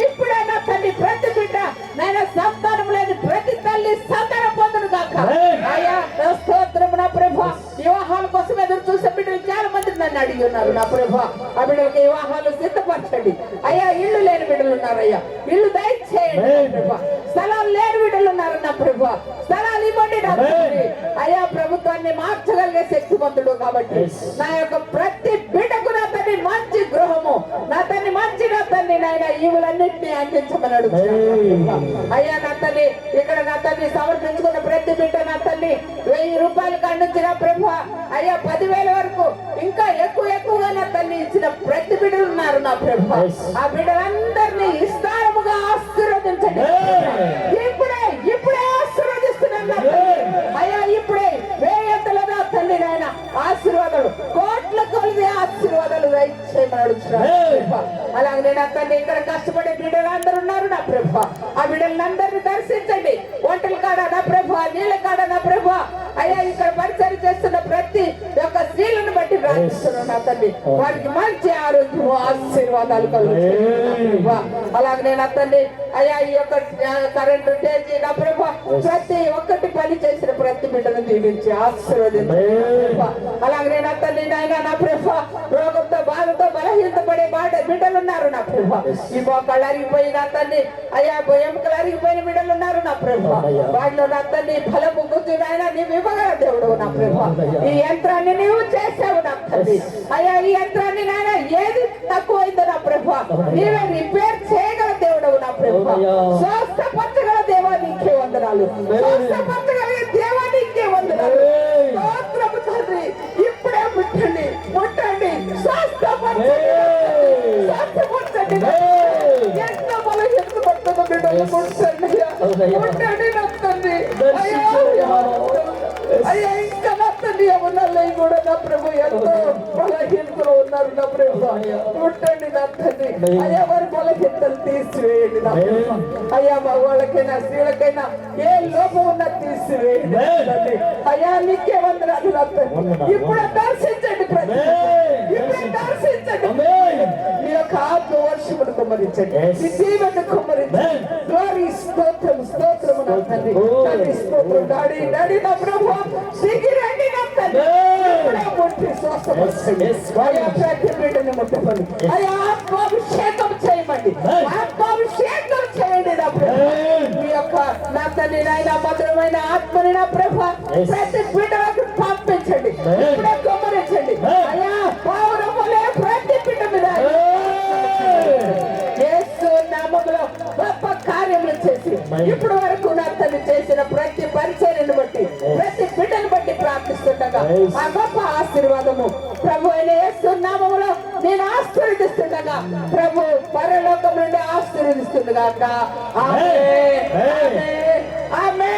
ఇప్పుడే నా ప్రభు ఆ బిడ్డలకి వివాహాలు సిద్ధపరచండి. అయ్యా ఇల్లు లేని బిడ్డలు ఉన్నారు అయ్యా ఇల్లు దయచేయండి. ప్రభు ఉన్నారు నా ప్రభు స్థలాలు ఇవ్వండి. అయ్యా ప్రభుత్వాన్ని మార్చగలిగే శక్తివంతుడు కాబట్టి. నా యొక్క ప్రతి బిడ్డకు నా తండ్రి మంచి గృహము నా తండ్రి మంచి నా తండ్రి నాయన ఈవులన్నింటినీ అందించమని అడుగుతున్నాను. అయ్యా నా తల్లి ఇక్కడ నా తల్లి సమర్పించుకున్న ప్రతి బిడ్డ నా తల్లి వెయ్యి రూపాయలు ఖండించిన ప్రభు అయ్యా పదివేల వరకు ఇంకా ఎక్కువ ఎక్కువగా నా తల్లి ఇచ్చిన ప్రతి బిడ్డలు ఉన్నారు నా ప్రభు. ఆ బిడ్డలందరినీ ఇస్తారముగా ఆశీర్వదించండి అలాగే నేను అక్కడ ఇక్కడ కష్టపడే బిడ్డలు అందరు ఉన్నారు నా ప్రభు ఆ బిడ్డలందరినీ దర్శించండి వంటల కాడ నా ప్రభు నీళ్ళ కాడ నా ప్రభు అయ్యా ఇక్కడ పరిచయం చేస్తున్న ప్రతి యొక్క స్త్రీలను బట్టి ప్రార్థిస్తున్నాను నా తల్లి వారికి మంచి ఆరోగ్యం ఆశీర్వాదాలు కలుగుతుంది అలాగే నేను అతన్ని అయ్యా ఈ యొక్క కరెంటు చేసి నా ప్రభు ప్రతి ఒక్కటి పని చేసిన ప్రతి బిడ్డను దీవించి ఆశీర్వదించి అలాగే నేను అతన్ని నాయన నా ప్రభు బిడ్డలు ఉన్నారు నా ప్రభు. ఈ మొక్కలు అరిగిపోయి నా తల్లి అయ్యా ఎముకలు అరిగిపోయిన బిడ్డలు ఉన్నారు నా ప్రభు. వాటిలో నా తల్లి ఫలము కూర్చుని ఆయన నీవు ఇవ్వగల దేవుడు నా ప్రభు. ఈ యంత్రాన్ని నీవు చేసావు నా తల్లి అయ్యా ఈ యంత్రాన్ని నాయన ఏది తక్కువైందో నా ప్రభు. నీవే రిపేర్ చేయగల దేవుడు నా ప్రభు. స్వస్థపరచగల దేవా నీకే వందనాలు. స్వస్థపరచగలిగే అయ్యా అయ్యా ఇంకా నా తండ్రి ఎవరన్నా కూడా నా ప్రభు? ఎంతో బలహీనతలో ఉన్నారు నా ప్రభు. ముట్టండి నా తండ్రి. అయ్యా వారి బలహీనతలు తీసివేయండి నా అయ్యా మగవాళ్ళకైనా స్త్రీలకైనా ఏ లోపం ఉన్నా తీసివేయండి. అయ్యా నీకే వందనాలు నా తండ్రి. ఇప్పుడు దర్శించండి ప్రతి ఇప్పుడు దర్శించండి మీ యొక్క ఆత్మ వర్షమును కుమ్మరించండి. Yes. మీ దీవెనను కుమ్మరించండి. గ్లోరీ స్తోత్రం స్తోత్రము నా తండ్రి. తండ్రి స్తోత్రం డాడీ డాడీ నా ప్రభు దిగిరండి నా తండ్రి. ఇప్పుడే ముట్టి స్వస్థపరచండి Yes. అయ్యా ప్రతి బిడ్డని ముట్టమని అయ్యా ఆత్మాభిషేకం చేయమండి. ఆత్మాభిషేకం చేయండి నా ప్రభు. మీ యొక్క నా తండ్రి నాయన మధురమైన ఆత్మని నా ప్రభు. ప్రతి బిడ్డలకు పంపించండి. ఇప్పుడే ఇప్పుడు వరకు నాకు చేసిన ప్రతి పరిచర్యను బట్టి ప్రతి బిడ్డను బట్టి ప్రార్థిస్తుండగా ఆ గొప్ప ఆశీర్వాదము ప్రభు అయిన నామములో నేను ఆశీర్వదిస్తుండగా hmm. ప్రభు పరలోకం నుండి ఆశీర్వదిస్తుండగా ఆమె ఆమె